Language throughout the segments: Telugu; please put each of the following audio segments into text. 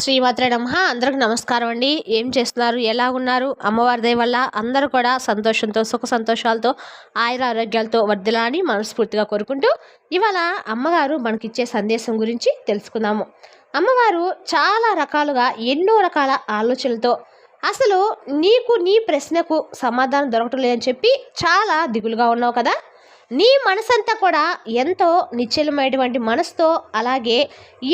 శ్రీమాత్రే నమ. అందరికి నమస్కారం అండి. ఏం చేస్తున్నారు? ఎలా ఉన్నారు? అమ్మవారి దయ వల్ల అందరూ కూడా సంతోషంతో సుఖ సంతోషాలతో ఆయుర ఆరోగ్యాలతో వర్ధిల్లాలని మనస్ఫూర్తిగా కోరుకుంటూ ఇవాళ అమ్మగారు మనకిచ్చే సందేశం గురించి తెలుసుకుందాము. అమ్మవారు చాలా రకాలుగా ఎన్నో రకాల ఆలోచనలతో అసలు నీకు నీ ప్రశ్నకు సమాధానం దొరకటం లేదని చెప్పి చాలా దిగులుగా ఉన్నావు కదా. నీ మనసంతా కూడా ఎంతో నిశ్చలమైనటువంటి మనసుతో అలాగే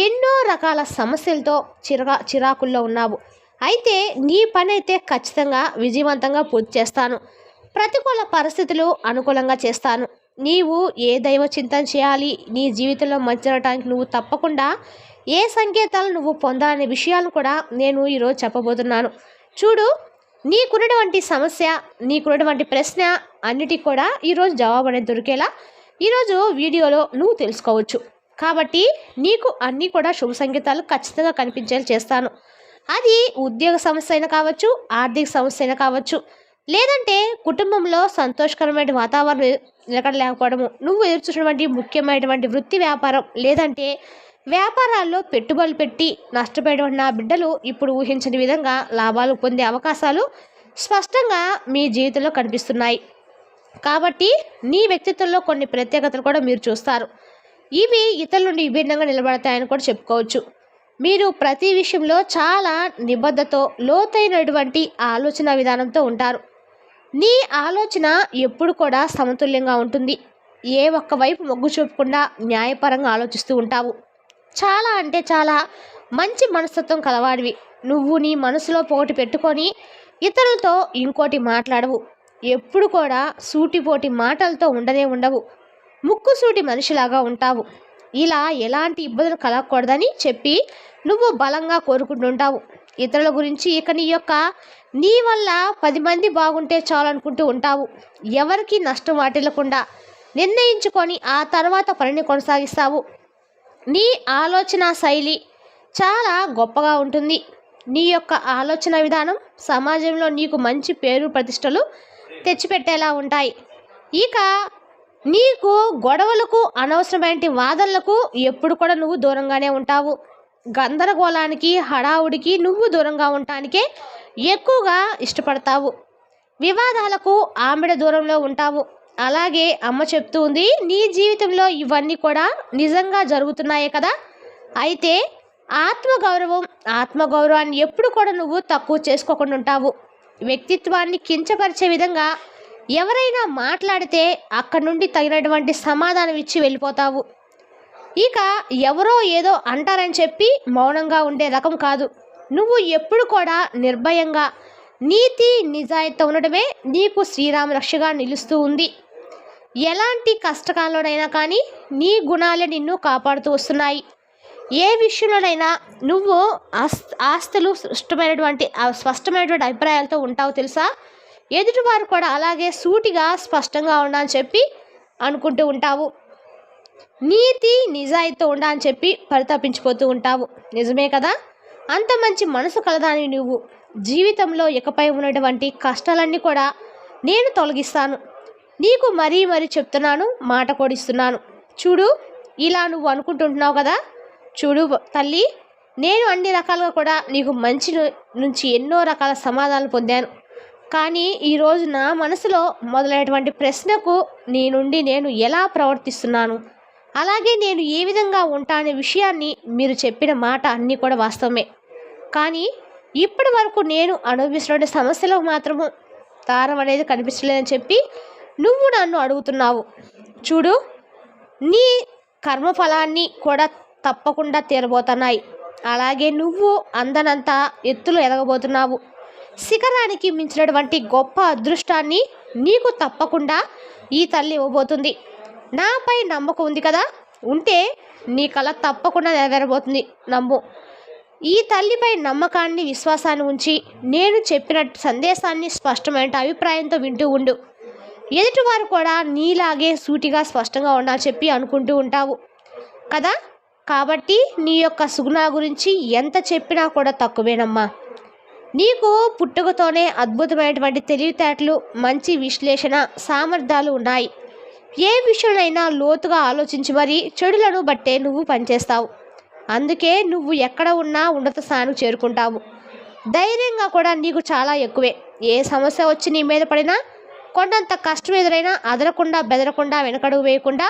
ఎన్నో రకాల సమస్యలతో చిరగా చిరాకుల్లో ఉన్నావు. అయితే నీ పని అయితే ఖచ్చితంగా విజయవంతంగా పూర్తి చేస్తాను. ప్రతికూల పరిస్థితులు అనుకూలంగా చేస్తాను. నీవు ఏ దైవ చింతన చేయాలి నీ జీవితంలో మంచి జరగటానికి నువ్వు తప్పకుండా ఏ సంకేతాలు నువ్వు పొందాలనే విషయాలు కూడా నేను ఈరోజు చెప్పబోతున్నాను. చూడు నీకున్నటువంటి సమస్య నీకున్నటువంటి ప్రశ్న అన్నిటికి కూడా ఈరోజు జవాబు అనేది దొరికేలా ఈరోజు వీడియోలో నువ్వు తెలుసుకోవచ్చు. కాబట్టి నీకు అన్నీ కూడా శుభ సంకేతాలు ఖచ్చితంగా కనిపించేలా చేస్తాను. అది ఉద్యోగ సమస్య అయినా కావచ్చు ఆర్థిక సమస్య అయినా కావచ్చు లేదంటే కుటుంబంలో సంతోషకరమైన వాతావరణం నిలకడ లేకపోవడము నువ్వు ఎదుర్చున్నటువంటి ముఖ్యమైనటువంటి వృత్తి వ్యాపారం లేదంటే వ్యాపారాల్లో పెట్టుబడులు పెట్టి నష్టపోయిన బిడ్డలు ఇప్పుడు ఊహించని విధంగా లాభాలు పొందే అవకాశాలు స్పష్టంగా మీ జీవితంలో కనిపిస్తున్నాయి. కాబట్టి నీ వ్యక్తిత్వంలో కొన్ని ప్రత్యేకతలు కూడా మీరు చూస్తారు. ఇవి ఇతరుల నుండి విభిన్నంగా నిలబడతాయని కూడా చెప్పుకోవచ్చు. మీరు ప్రతి విషయంలో చాలా నిబద్ధతో లోతైనటువంటి ఆలోచన విధానంతో ఉంటారు. నీ ఆలోచన ఎప్పుడు కూడా సమతుల్యంగా ఉంటుంది. ఏ ఒక్క వైపు మొగ్గు చూపకుండా న్యాయపరంగా ఆలోచిస్తూ ఉంటావు. చాలా అంటే చాలా మంచి మనస్తత్వం కలవాడివి. నువ్వు నీ మనసులో పోటీ పెట్టుకొని ఇతరులతో ఇంకోటి మాట్లాడవు. ఎప్పుడు కూడా సూటిపోటి మాటలతో ఉండనే ఉండవు. ముక్కుసూటి మనిషిలాగా ఉంటావు. ఇలా ఎలాంటి ఇబ్బందులు కలగకూడదని చెప్పి నువ్వు బలంగా కోరుకుంటుంటావు. ఇతరుల గురించి ఇక నీ యొక్క నీ వల్ల పది మంది బాగుంటే చాలనుకుంటూ ఉంటావు. ఎవరికి నష్టం వాటిల్లకుండా నిర్ణయించుకొని ఆ తర్వాత పనిని కొనసాగిస్తావు. నీ ఆలోచన శైలి చాలా గొప్పగా ఉంటుంది. నీ యొక్క ఆలోచన విధానం సమాజంలో నీకు మంచి పేరు ప్రతిష్టలు తెచ్చిపెట్టేలా ఉంటాయి. ఇక నీకు గొడవలకు అనవసరమైన వాదనలకు ఎప్పుడు కూడా నువ్వు దూరంగానే ఉంటావు. గందరగోళానికి హడావుడికి నువ్వు దూరంగా ఉండటానికే ఎక్కువగా ఇష్టపడతావు. వివాదాలకు ఆమెడ దూరంలో ఉంటావు. అలాగే అమ్మ చెప్తూ ఉంది నీ జీవితంలో ఇవన్నీ కూడా నిజంగా జరుగుతున్నాయే కదా? అయితే ఆత్మగౌరవం ఆత్మగౌరవాన్ని ఎప్పుడు కూడా నువ్వు తక్కువ చేసుకోకుండా ఉంటావు. వ్యక్తిత్వాన్ని కించపరిచే విధంగా ఎవరైనా మాట్లాడితే అక్కడి నుండి తగినటువంటి సమాధానం ఇచ్చి వెళ్ళిపోతావు. ఇక ఎవరో ఏదో అంటారని చెప్పి మౌనంగా ఉండే రకం కాదు. నువ్వు ఎప్పుడు కూడా నిర్భయంగా నీతి నిజాయితీ ఉండడమే నీకు శ్రీరామ రక్షగా నిలుస్తూ ఉంది. ఎలాంటి కష్టకాలంలోనైనా కానీ నీ గుణాలే నిన్ను కాపాడుతూ వస్తున్నాయి. ఏ విషయంలోనైనా నువ్వు ఆస్తులు స్పష్టమైనటువంటి ఆ స్పష్టమైనటువంటి అభిప్రాయాలతో ఉంటావు తెలుసా? ఎదుటివారు కూడా అలాగే సూటిగా స్పష్టంగా ఉండాలని చెప్పి అనుకుంటూ ఉంటావు. నీతి నిజాయితీ ఉండాలని చెప్పి పరితపించిపోతూ ఉంటావు. నిజమే కదా? అంత మంచి మనసు కలదాని నువ్వు. జీవితంలో ఇకపై ఉన్నటువంటి కష్టాలన్నీ కూడా నేను తొలగిస్తాను. నీకు మరీ మరీ చెప్తున్నాను మాట కొడిస్తున్నాను. చూడు ఇలా నువ్వు అనుకుంటుంటున్నావు కదా? చూడు తల్లి నేను అన్ని రకాలుగా కూడా నీకు మంచి నుంచి ఎన్నో రకాల సమాధానాలు పొందాను. కానీ ఈరోజు నా మనసులో మొదలైనటువంటి ప్రశ్నకు నీ నుండి నేను ఎలా ప్రవర్తిస్తున్నాను? అలాగే నేను ఏ విధంగా ఉంటానే విషయాన్ని మీరు చెప్పిన మాట అన్నీ కూడా వాస్తవమే. కానీ ఇప్పటి వరకు నేను అనుభవిస్తున్న సమస్యలకు మాత్రము దారం అనేది కనిపించలేదని చెప్పి నువ్వు నన్ను అడుగుతున్నావు. చూడు నీ కర్మఫలాన్ని కూడా తప్పకుండా తీరబోతున్నాయి. అలాగే నువ్వు అందనంత ఎత్తులు ఎదగబోతున్నావు. శిఖరానికి మించినటువంటి గొప్ప అదృష్టాన్ని నీకు తప్పకుండా ఈ తల్లి ఇవ్వబోతుంది. నాపై నమ్మకం ఉంది కదా? ఉంటే నీ కళ తప్పకుండా నెరవేరబోతుంది. నమ్ము. ఈ తల్లిపై నమ్మకాన్ని విశ్వాసాన్ని ఉంచి నేను చెప్పిన సందేశాన్ని స్పష్టమైన అభిప్రాయంతో వింటూ ఉండు. ఎదుటివారు కూడా నీలాగే సూటిగా స్పష్టంగా ఉండాలని చెప్పి అనుకుంటూ ఉంటావు కదా? కాబట్టి నీ యొక్క సుగుణ గురించి ఎంత చెప్పినా కూడా తక్కువేనమ్మా. నీకు పుట్టుకతోనే అద్భుతమైనటువంటి తెలివితేటలు మంచి విశ్లేషణ సామర్థ్యాలు ఉన్నాయి. ఏ విషయమైనా లోతుగా ఆలోచించి మరీ చెడులను బట్టే నువ్వు పనిచేస్తావు. అందుకే నువ్వు ఎక్కడ ఉన్నా ఉన్నత స్థానం చేరుకుంటావు. ధైర్యంగా కూడా నీకు చాలా ఎక్కువే. ఏ సమస్య వచ్చి నీ మీద పడినా కొండంత కష్టం ఎదురైనా అదరకుండా బెదరకుండా వెనకడుగు వేయకుండా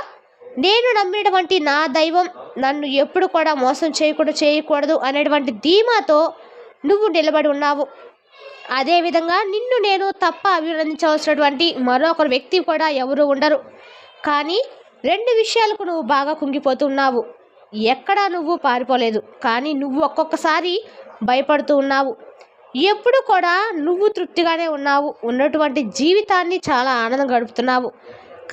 నేను నమ్మినటువంటి నా దైవం నన్ను ఎప్పుడు కూడా మోసం చేయకుండా చేయకూడదు అనేటువంటి ధీమాతో నువ్వు నిలబడి ఉన్నావు. అదేవిధంగా నిన్ను నేను తప్ప అభినందించవలసినటువంటి మరొకరు వ్యక్తి కూడా ఎవరు ఉండరు. కానీ రెండు విషయాలకు నువ్వు బాగా కుంగిపోతున్నావు ఎక్కడా నువ్వు పారిపోలేదు. కానీ నువ్వు ఒక్కొక్కసారి భయపడుతూ ఉన్నావు. ఎప్పుడు కూడా నువ్వు తృప్తిగానే ఉన్నావు. ఉన్నటువంటి జీవితాన్ని చాలా ఆనందం గడుపుతున్నావు.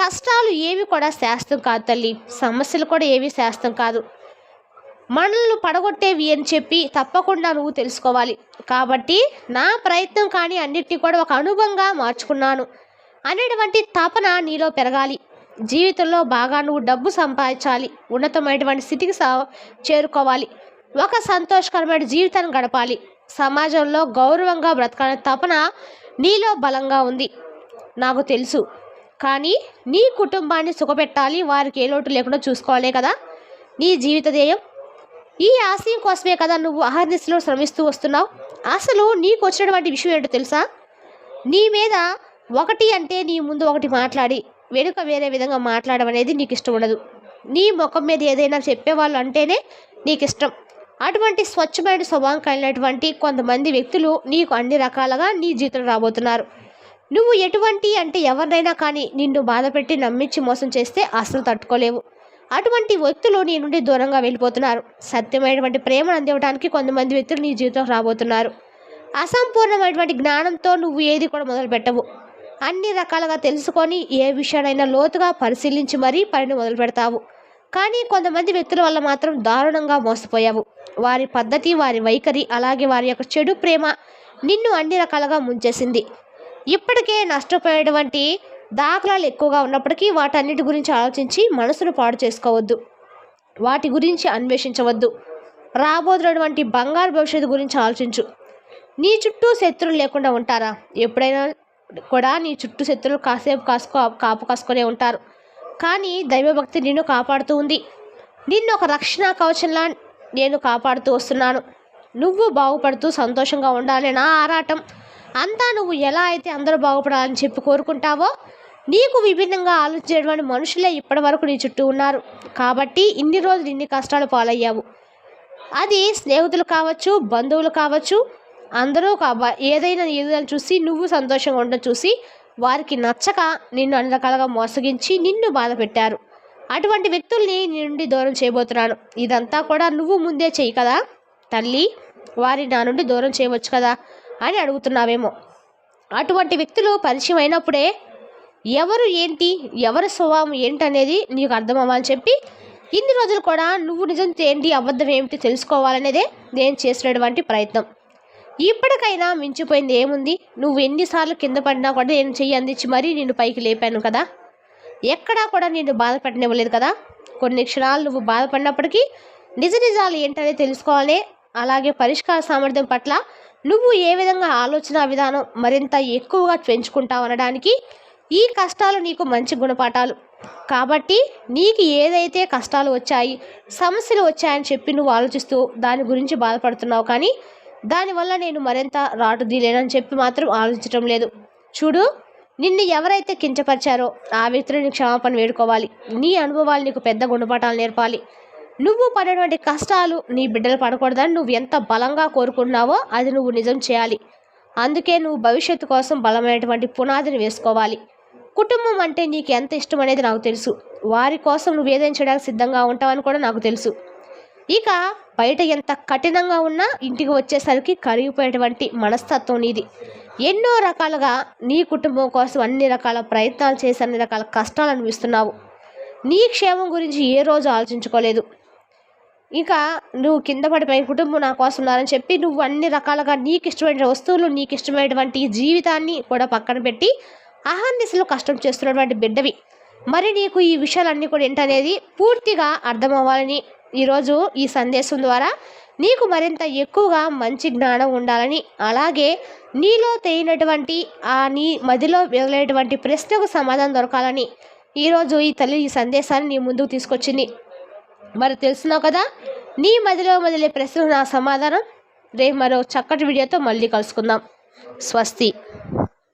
కష్టాలు ఏవి కూడా శాస్త్రం కాదు తల్లి. సమస్యలు కూడా ఏవి శాస్త్రం కాదు. మనల్ని పడగొట్టేవి అని చెప్పి తప్పకుండా నువ్వు తెలుసుకోవాలి. కాబట్టి నా ప్రయత్నం కానీ అన్నిటినీ కూడా ఒక అనుభవంగా మార్చుకున్నాను. అనేటువంటి తపన నీలో పెరగాలి. జీవితంలో బాగా నువ్వు డబ్బు సంపాదించాలి ఉన్నతమైనటువంటి స్థితికి సా చేరుకోవాలి. ఒక సంతోషకరమైన జీవితాన్ని గడపాలి. సమాజంలో గౌరవంగా బ్రతకాలనే తపన నీలో బలంగా ఉంది నాకు తెలుసు. కానీ నీ కుటుంబాన్ని సుఖపెట్టాలి వారికి ఏ లోటు లేకుండా చూసుకోవాలే కదా? నీ జీవిత ధ్యేయం? ఈ ఆశయం కోసమే కదా నువ్వు అహర్నిశలో శ్రమిస్తూ వస్తున్నావు? అసలు నీకు వచ్చినటువంటి విషయం ఏంటో తెలుసా? నీ మీద ఒకటి అంటే నీ ముందు ఒకటి మాట్లాడి వెనుక వేరే విధంగా మాట్లాడడం అనేది నీకు ఇష్టం ఉండదు. నీ ముఖం మీద ఏదైనా చెప్పేవాళ్ళు అంటేనే నీకు ఇష్టం. అటువంటి స్వచ్ఛమైన స్వభావం కలిగినటువంటి కొంతమంది వ్యక్తులు నీకు అన్ని రకాలుగా నీ జీతం రాబోతున్నారు. నువ్వు ఎటువంటి అంటే ఎవరినైనా కానీ నిన్ను బాధపెట్టి నమ్మించి మోసం చేస్తే అసలు తట్టుకోలేవు. అటువంటి వ్యక్తులు నీ నుండి దూరంగా వెళ్ళిపోతున్నారు. సత్యమైనటువంటి ప్రేమను అందివ్వడానికి కొంతమంది వ్యక్తులు నీ జీవితం రాబోతున్నారు. అసంపూర్ణమైనటువంటి జ్ఞానంతో నువ్వు ఏది కూడా మొదలు పెట్టవు అన్ని రకాలుగా తెలుసుకొని ఏ విషయానైనా లోతుగా పరిశీలించి మరీ పనిని మొదలు పెడతావు. కానీ కొంతమంది వ్యక్తుల వల్ల మాత్రం దారుణంగా మోసపోయావు. వారి పద్ధతి వారి వైఖరి అలాగే వారి యొక్క చెడు ప్రేమ నిన్ను అన్ని రకాలుగా ముంచేసింది. ఇప్పటికే నష్టపోయేటువంటి దాఖలాలు ఎక్కువగా ఉన్నప్పటికీ వాటన్నిటి గురించి ఆలోచించి మనసును పాడు చేసుకోవద్దు. వాటి గురించి అన్వేషించవద్దు. రాబోతున్నటువంటి బంగారు భవిష్యత్తు గురించి ఆలోచించు. నీ చుట్టూ శత్రువులు లేకుండా ఉంటారా? ఎప్పుడైనా కూడా నీ చుట్టూ శత్రువులు కాసేపు కాసుకో కాపు కాసుకునే ఉంటారు. కానీ దైవభక్తి నిన్ను కాపాడుతూ ఉంది. నిన్ను ఒక రక్షణ కవచంలా నేను కాపాడుతూ వస్తున్నాను. నువ్వు బాగుపడుతూ సంతోషంగా ఉండాలి నా ఆరాటం. అంతా నువ్వు ఎలా అయితే అందరూ బాగుపడాలని చెప్పి కోరుకుంటావో నీకు విభిన్నంగా ఆలోచించేటువంటి మనుషులే ఇప్పటి వరకు నీ చుట్టూ ఉన్నారు. కాబట్టి ఇన్ని రోజులు ఇన్ని కష్టాలు పాలయ్యావు. అది స్నేహితులు కావచ్చు బంధువులు కావచ్చు అందరూ ఒక ఏదైనా ఏదైనా చూసి నువ్వు సంతోషంగా ఉండడం చూసి వారికి నచ్చక నిన్ను అన్ని రకాలుగా మోసగించి నిన్ను బాధ పెట్టారు. అటువంటి వ్యక్తుల్ని నీ నుండి దూరం చేయబోతున్నాను. ఇదంతా కూడా నువ్వు ముందే చేయి కదా? తల్లి వారి నా నుండి దూరం చేయవచ్చు కదా? అని అడుగుతున్నావేమో. అటువంటి వ్యక్తులు పరిచయం అయినప్పుడే ఎవరు ఏంటి ఎవరి స్వభావం ఏంటనేది నీకు అర్థమవ్వాలని చెప్పి ఇన్ని రోజులు కూడా నువ్వు నిజం ఏంటి అబద్ధం ఏమిటి తెలుసుకోవాలనేదే నేను చేసినటువంటి ప్రయత్నం. ఇప్పటికైనా మించిపోయింది ఏముంది? నువ్వు ఎన్నిసార్లు కింద పడినా కూడా నేను చెయ్యి అందించి మరీ నేను పైకి లేపాను కదా? ఎక్కడా కూడా నేను బాధపడనివ్వలేదు కదా? కొన్ని క్షణాలు నువ్వు బాధపడినప్పటికీ నిజ నిజాలు ఏంటనే తెలుసుకోవాలి. అలాగే పరిష్కార సామర్థ్యం పట్ల నువ్వు ఏ విధంగా ఆలోచన విధానం మరింత ఎక్కువగా పెంచుకుంటావు అనడానికి ఈ కష్టాలు నీకు మంచి గుణపాఠాలు. కాబట్టి నీకు ఏదైతే కష్టాలు వచ్చాయి సమస్యలు వచ్చాయని చెప్పి నువ్వు ఆలోచిస్తూ దాని గురించి బాధపడుతున్నావు కానీ దానివల్ల నేను మరింత రాటు తీలేనని చెప్పి మాత్రం ఆలోచించడం లేదు. చూడు నిన్ను ఎవరైతే కించపరిచారో ఆ వ్యక్తులని క్షమాపణ వేడుకోవాలి. నీ అనుభవాలు నీకు పెద్ద గుణపాఠాలు నేర్పాలి. నువ్వు పడినటువంటి కష్టాలు నీ బిడ్డలు పడకూడదని నువ్వు ఎంత బలంగా కోరుకుంటున్నావో అది నువ్వు నిజం చేయాలి. అందుకే నువ్వు భవిష్యత్తు కోసం బలమైనటువంటి పునాదిని వేసుకోవాలి. కుటుంబం అంటే నీకు ఎంత ఇష్టం అనేది నాకు తెలుసు. వారి కోసం నువ్వు ఏదైనా చేయడానికి సిద్ధంగా ఉంటావని కూడా నాకు తెలుసు. ఇక బయట ఎంత కఠినంగా ఉన్నా ఇంటికి వచ్చేసరికి కరిగిపోయేటువంటి మనస్తత్వం నీది ఎన్నో రకాలుగా నీ కుటుంబం కోసం అన్ని రకాల ప్రయత్నాలు చేసి అన్ని రకాల కష్టాలు అనిపిస్తున్నావు నీ క్షేమం గురించి ఏ రోజు ఆలోచించుకోలేదు. ఇంకా నువ్వు కింద పడిపోయిన కుటుంబం నా కోసం ఉన్నారని చెప్పి నువ్వు అన్ని రకాలుగా నీకు ఇష్టమైన వస్తువులు నీకు ఇష్టమైనటువంటి జీవితాన్ని కూడా పక్కన పెట్టి అహర్నిశలు కష్టం చేస్తున్నటువంటి బిడ్డవి. మరి నీకు ఈ విషయాలన్నీ కూడా ఏంటనేది పూర్తిగా అర్థమవ్వాలని ఈరోజు ఈ సందేశం ద్వారా నీకు మరింత ఎక్కువగా మంచి జ్ఞానం ఉండాలని అలాగే నీలో తెలియనటువంటి ఆ నీ మదిలో మిగిలినటువంటి ప్రశ్నకు సమాధానం దొరకాలని ఈరోజు ఈ తల్లి ఈ సందేశాన్ని నీ ముందుకు తీసుకొచ్చింది. మరి తెలుసున్నావు కదా నీ మదిలో మొదలే ప్రశ్నకు నా సమాధానం? రేపు మరో చక్కటి వీడియోతో మళ్ళీ కలుసుకుందాం. స్వస్తి.